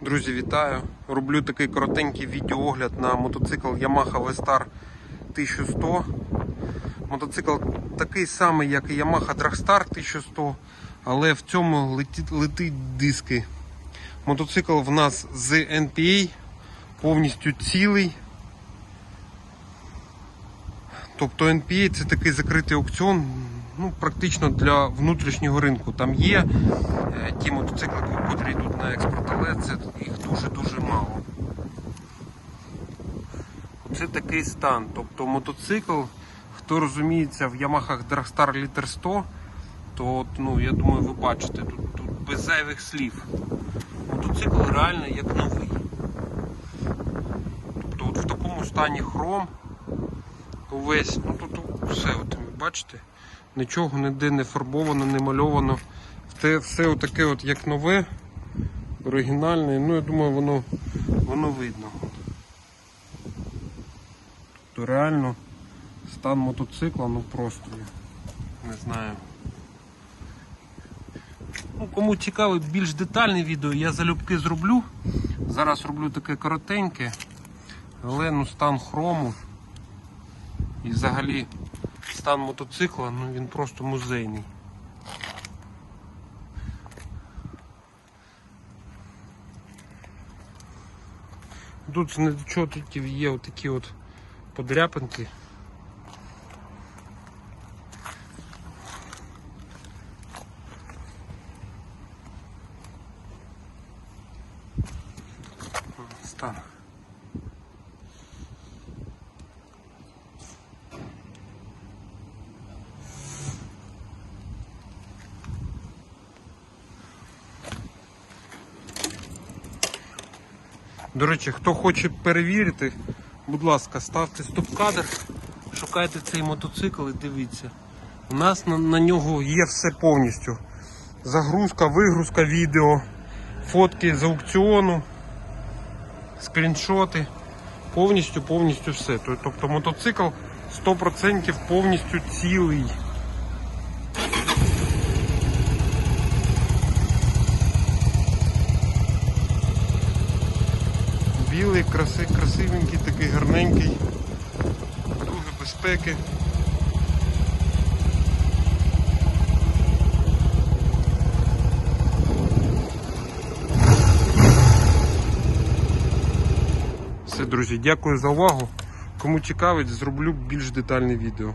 Друзі, вітаю! Роблю такий коротенький відеоогляд на мотоцикл Yamaha V-Star 1100. Мотоцикл такий самий, як і Yamaha Dragstar 1100, але в цьому летить, летить диски. Мотоцикл в нас з NPA, повністю цілий. Тобто NPA це такий закритий аукціон, ну, практично для внутрішнього ринку. Там є е, ті мотоцикли, котрі йдуть на експорт, але це їх дуже-дуже мало. Це такий стан. Тобто мотоцикл, хто розуміється в Yamaha Dragstar Liter 100, то ну, я думаю, ви бачите, тут, тут без зайвих слів. Мотоцикл реально як новий. Тобто от в такому стані хром увесь, ну тут все, от, бачите, нічого ніде не фарбовано, не мальовано. Те, все отаке от як нове, оригінальне, ну я думаю, воно, воно видно. Тобто реально стан мотоцикла, ну просто не знаю. Ну, кому цікаве більш детальне відео, я залюбки зроблю. Зараз роблю таке коротеньке, але ну стан хрому. І взагалі стан мотоцикла, ну він просто музейний. Тут з недочотиків є отакі от подряпинки. Стан. До речі, хто хоче перевірити, будь ласка, ставте стоп-кадр, шукайте цей мотоцикл і дивіться. У нас на, на нього є все повністю. Загрузка, вигрузка відео, фотки з аукціону, скріншоти. Повністю, повністю все. Тобто мотоцикл 100% повністю цілий. Білий, краси, красивенький, такий гарненький. Друге безпеки. Все, друзі, дякую за увагу. Кому цікавить, зроблю більш детальне відео.